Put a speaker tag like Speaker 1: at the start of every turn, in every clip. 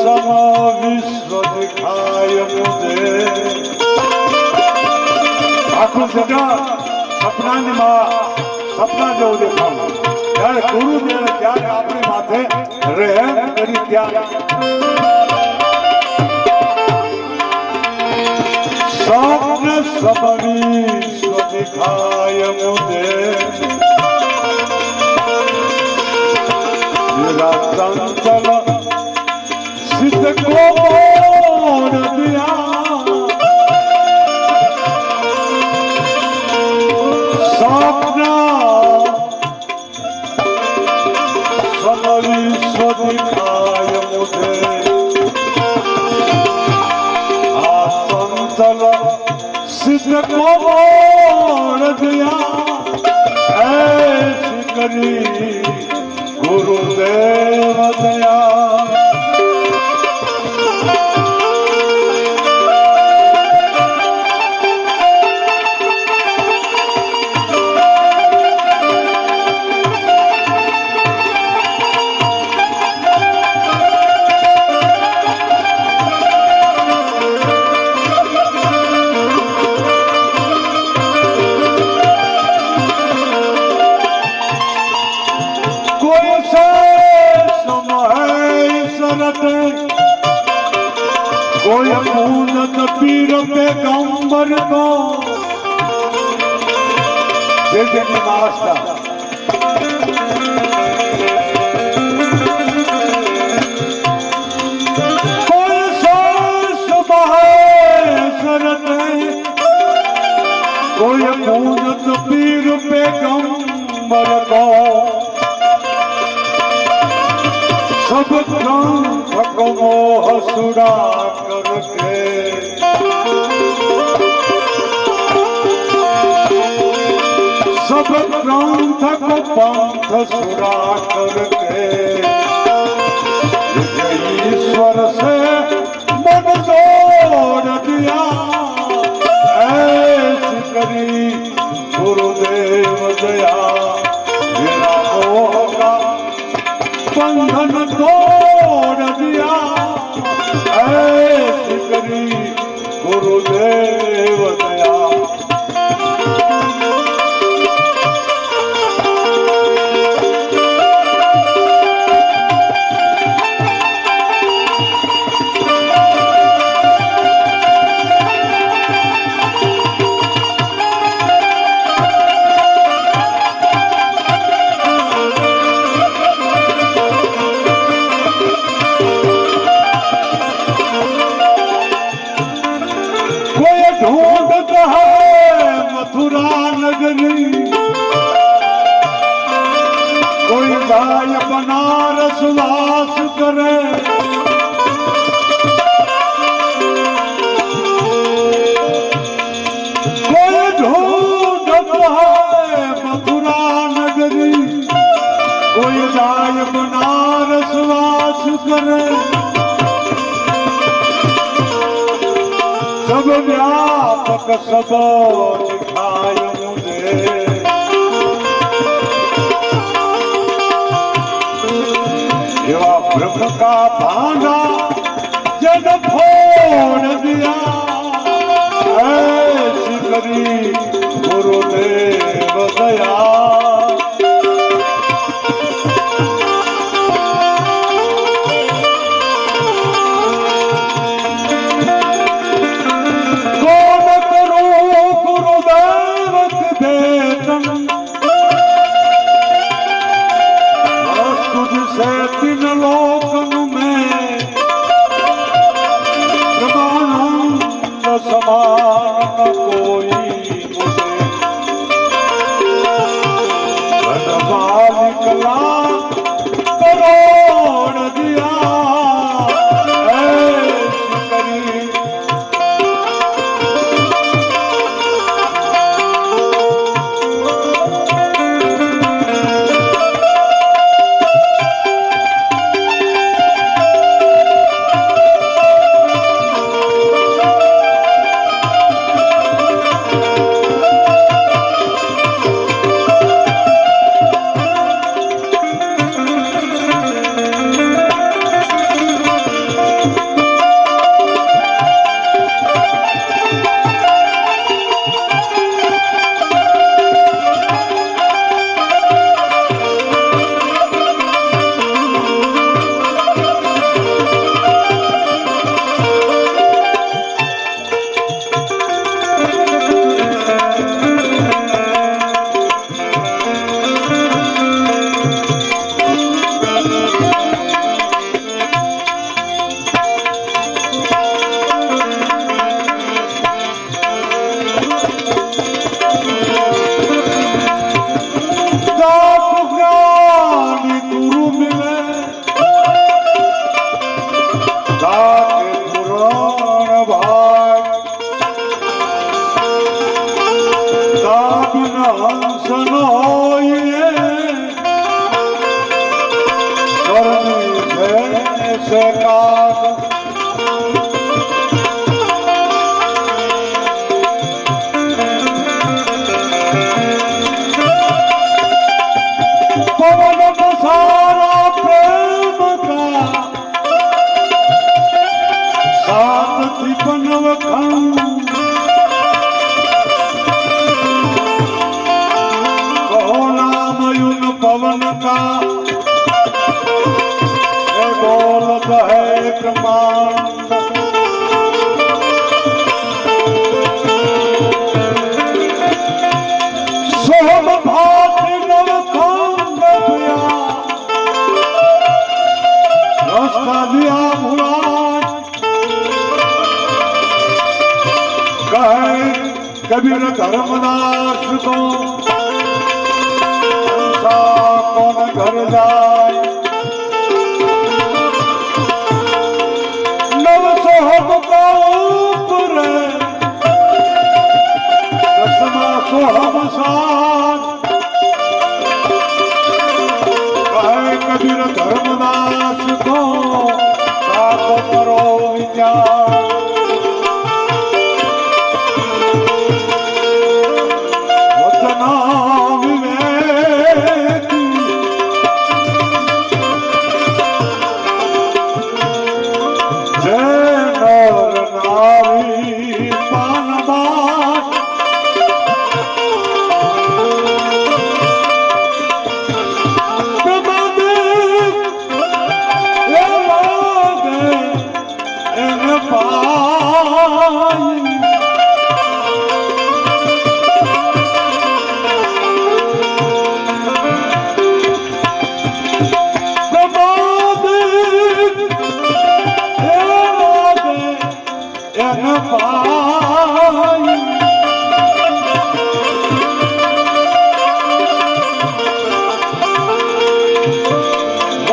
Speaker 1: સમા વિશ્વ દેખાય મુજે આખું સગા સપનાની માં સપના જેવું દેખાવું ત્યારે ગુરુ જ્યારે ત્યારે આપણી માથે રહેમ કરી ત્યાં સ્વપ્ન સમવી સ્વ દેખાય મુજે રાજા ચંચલ કોણ દયા એસી કરી કોઈ ખૂન નથી રપે ગંબર નો જય જય મહારાષ્ટ્ર. કોઈ પૂજત પીર પેગંબર સબ ગ્રંથ ગ્રંથ પંથ સુરા કરકે ઈશ્વર સે મન તોડ દિયા એસ કરી ગુરુદેવ દયા મેરા મોહ કા બંધન તોડ દિયા કરી ગુરુદેવ દયા વાસ કરે કોઈ જાય બનારસ વાસ કરે સબ વ્યાપક સબ प्रभु का भाना जन फोन दिया ऐसी करी गुरु ने Allah કબીર ધર્મદાસ તો કોન ઘર જા?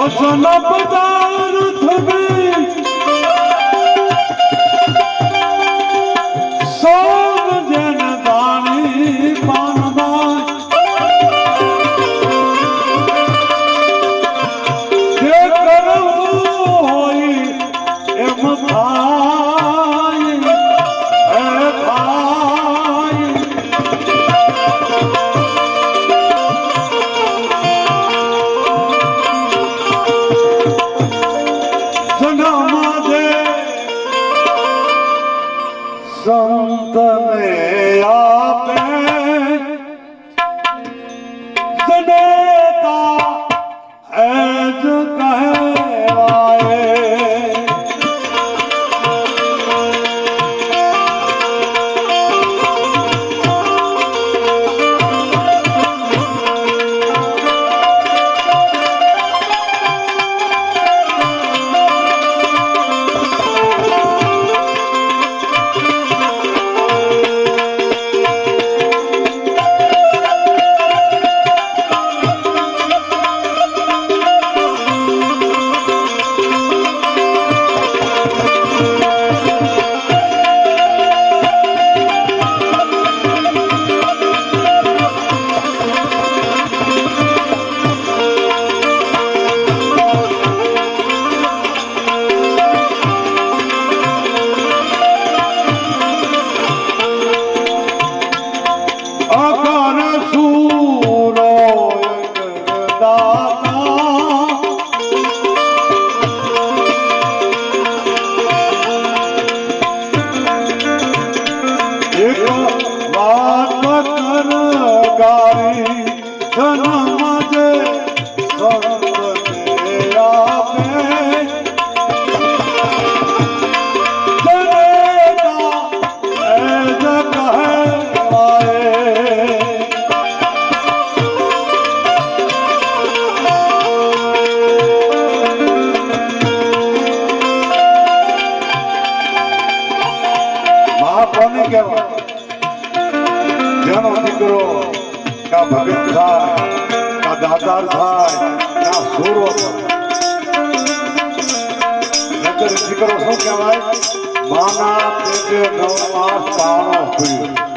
Speaker 1: অসমাপ্তার থবে Jaka. વિસ્તાર થાય ત્યાં જોરો નકર દીકરો શું કહેવાય? માના પેટે નવ માસ પાણો પીડ્યો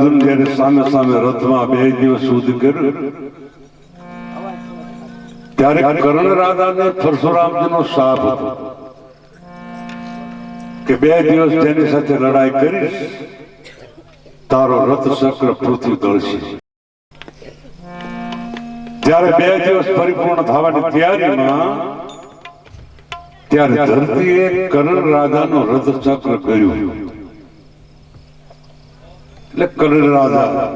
Speaker 1: અર્જુન જયારે સામે સામે રથમાં બે દિવસ સુધી કર્યું. ત્યારે કર્ણ રાધા ને પરશુરામજી નો શાપ હતો. કે બે દિવસ તેની સાથે લડાઈ કરીશ, તારો રથ ચક્ર પૃથ્વી દળશે. ત્યારે બે દિવસ પરિપૂર્ણ થવાની તૈયારીમાં, ત્યારે ધરતીએ કરણ રાધાનો રથ ચક્ર કર્યું. એટલે કરણ રાજા.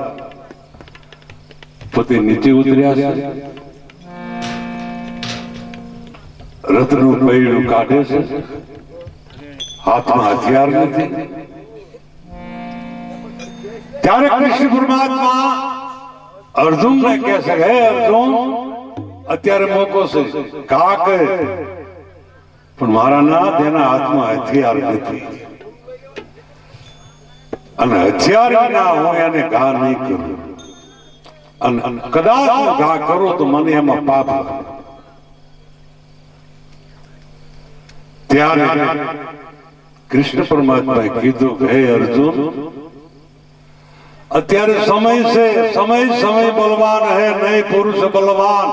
Speaker 1: પોતે નીચે ઉતર્યા છે. રથનું પૈડું કાઢે છે. હાથમાં હથિયાર નથી. ત્યારે કૃષ્ણ પરમાત્મા અર્જુન ને કહે છે, હે અર્જુન, અત્યારે મોકો છે. કા કહે પણ મારા નાથ એના હાથમાં હથિયાર નથી. અને હથિયાર ના હું એને ઘા નહીં કરું. અને કદાચ ઘા કરું તો મને એમાં પાપ ત્યારે કૃષ્ણ પરમાત્માએ કીધું, હે અર્જુન, અત્યારે સમય છે, સમય સમય બલવાન હે, નહીં પુરુષ બલવાન.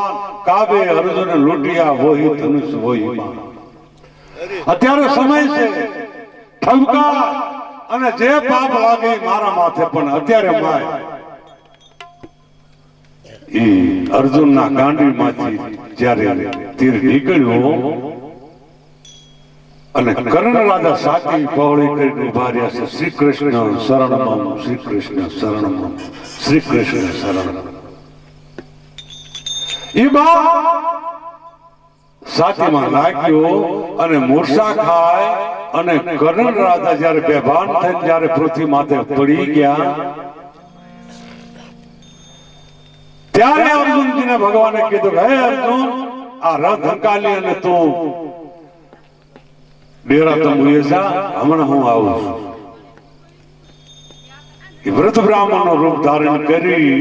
Speaker 1: કાબે અર્જુન લૂંટિયા હોય ધનુષ હોય અત્યારે સમય છે ઠપકા અને જે પાપ લાગે મારા માથે પણ અત્યારે માય એ ગાંડી માંથી જયારે તીર નીકળ્યો અને કર્ણ રાજા સાચી પહોળી કરીને ઊભા રહ્યા છે શ્રી કૃષ્ણ શરણમાં શ્રી કૃષ્ણ શરણમાં શ્રી કૃષ્ણ શરણ એ બા સાતીમાં નાખ્યો અને મૂર્છા ખાય અને કર્ણ રાજા જ્યારે બેભાન થઈને જ્યારે પૃથ્વી માથે પડી ગયા, ત્યારે અર્જુનજીને ભગવાને કીધું હે અર્જુન, આ રથ હંકાલી અને તું ડેરા તંબુએ જા, હમણાં હું આવું છું. વ્રત બ્રાહ્મણનું રૂપ ધારણ કરી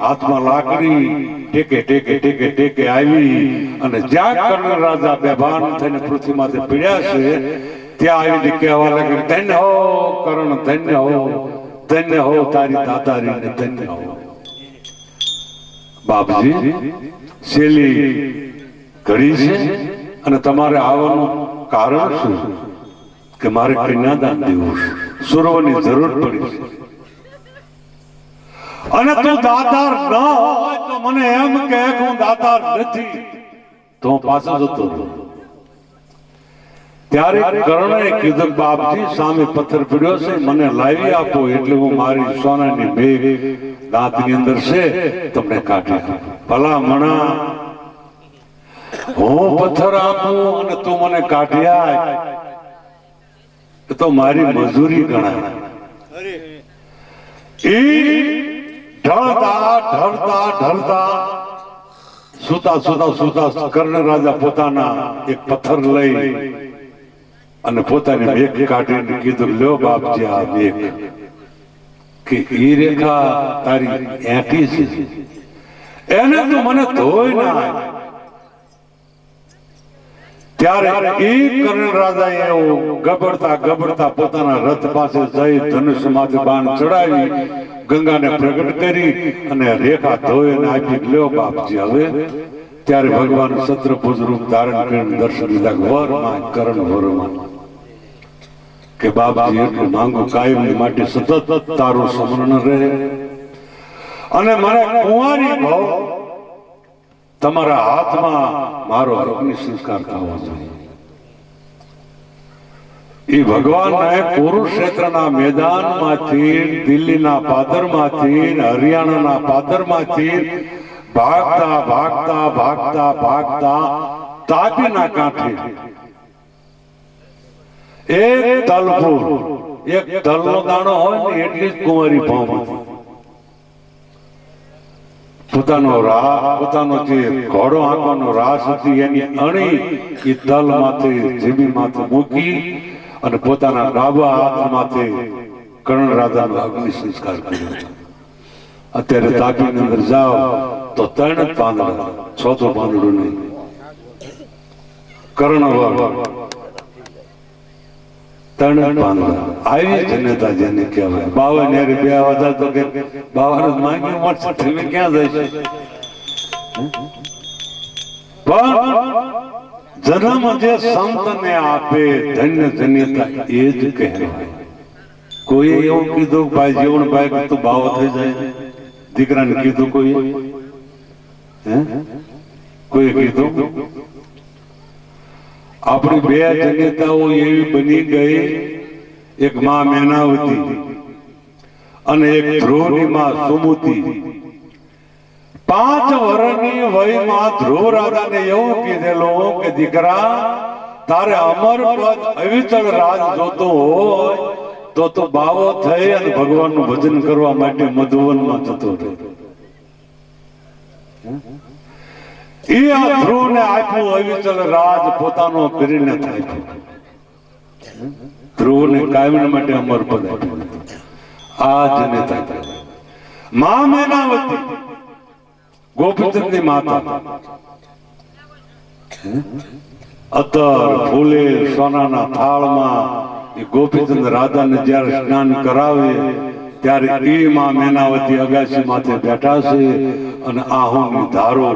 Speaker 1: હાથમાં લાકડી ટેકે ટેકે ટેકે ટેકે આવી અને જ્યાં કર્ણ રાજા બેભાન થઈને પૃથ્વીમાંથી પીડ્યા છે, ત્યાં આવીને કહેવા લાગે ધન્ય હો, કર્ણ, ધન્ય હો ધન્ય હો, તારી દાતારી ધન્ય હો. બાપજી, શેલી ઘડી છે અને તમારે આવવાનું કારણ શું? કે મારે કન્યાદાન દેવું છે. સુરવની જરૂર પડી છે. અને તું દાતાર ન હોય તો મને એમ કે હું દાતાર નથી. તો પાછા જતો ત્યારે કર્ણએ કીધું બાપજી સામે પથ્થર પીડ્યો છે મને લાવી આપો એટલે હું મારી સોનાની બેગ દાંતની અંદર છે તમને કાઢી ભલા મણા હું પથ્થર આપું અને તું મને કાઢ્યા એ તો મારી મજૂરી ગણાય. ઈ ઢળતા ઢળતા ઢળતા. સુતા સુતા સુતા કર્ણ રાજા પોતાના એક પથ્થર લઈ અને પોતાની વેગ કાઢીને કીધું, લ્યો બાપજી, આ વેગ. કે એ રેખા તારી એકી છે. એને તો મને ધોઈ ના ત્યારે એ કર્ણ રાજા એવું ગબડતા ગબડતા પોતાના રથ પાસે જઈ ધનુષ માથે બાણ ચડાવી ગંગાને પ્રગટ કરી અને રેખા ધોઈ અને આપી લ્યો બાપજી, હવે? ત્યારે ભગવાન સત્રભુજ રૂપ ધારણ કરીને દર્શન લીધા વરમાં કરણ વરમાં કે બાબાજી એટલું માંગુ કાયમ માટે સતત તારું સ્મરણ રહે. અને મને કુંવારી ભાવ, તમારા હાથમાં મારો અગ્નિ સંસ્કાર થવો જોઈએ. એ ભગવાનને કુરુક્ષેત્રના મેદાનમાંથી, દિલ્હીના પાદરમાંથી, હરિયાણાના પાદરમાંથી ભાગતા ભાગતા ભાગતા ભાગતા તાપીના કાંઠે. એક તલપુર એક તલનો દાણો હોય ને એટલી જ કુંવારી ભાવ પોતાનો રા પોતાનો જે ઘોડો હાંકવાનો રાસ હતી એની અણી એ તલ માથે જીબી માથે મૂકી અને પોતાના ડાબા હાથમાંથી માથે કર્ણ રાજાનો અગ્નિ સંસ્કાર કર્યો અત્યારે તાપીની અંદર જાઓ તો ત્રણ જ પાંદડા, ચોથો પાંદડું નહીં. કર્ણવર. ત્રણ પાંદડા. આવી જનતા જેને કહેવાય. બાવા યાર બે હતા તો કે બાવન માંગ્યું મળશે તમે ક્યાં જઈશ? પણ જન્મ જે સંતને આપે, ધન્ય ધન્યતા એ જ કહેવાય. કોઈ એવું કીધું ભાઈ જીવન ભાઈ કે તું બાવો થઈ જાય. દીકરાને કીધું કોઈ કોઈ કીધું? આપણી બે જન્યતાઓ એવી બની ગઈ, એક માં મેનાવતી અને એક ધ્રુવની માં સુમુતી. પાંચ વર્ષની વયમાં ધ્રુવ રાજાને એવું કીધેલું કે, દીકરા, તારે અમર પદ અવિચળ રાજ જોતો હોય તો તો બાવો થઈ અને ભગવાનનું ભજન કરવા માટે મધુવનમાં જતો રહે. એ આ ધ્રુવને આપ્યું અવિચલ રાજ પોતાનો કરીને ધ્રુવ ધ્રુવને કાયમ માટે અમર પદ આપ્યું. આ કહેવાય. મા ગોપીચંદની માતા. અતર ફૂલે સોનાના થાળમાં એ ગોપીચંદ રાધાને જ્યારે સ્નાન કરાવે, ત્યારે એ માં મેનાવતી અગાસી માથે બેઠા છે અને આહોની ધારો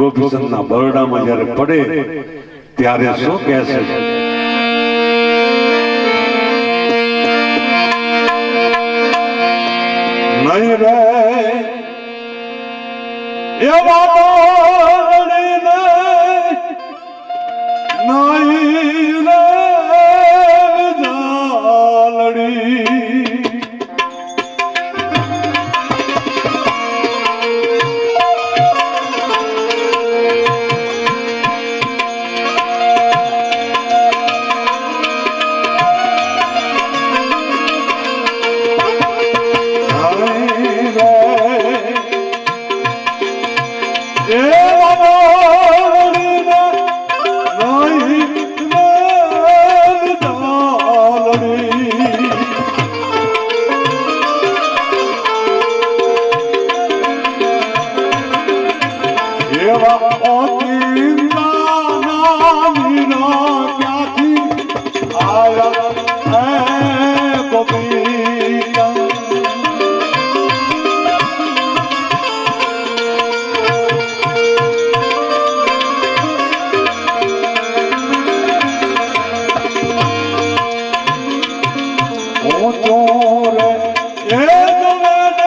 Speaker 1: ગોપીચંદના બરડામાં જ્યારે પડે, ત્યારે શું કહેશે નહીં રે એવા બાળને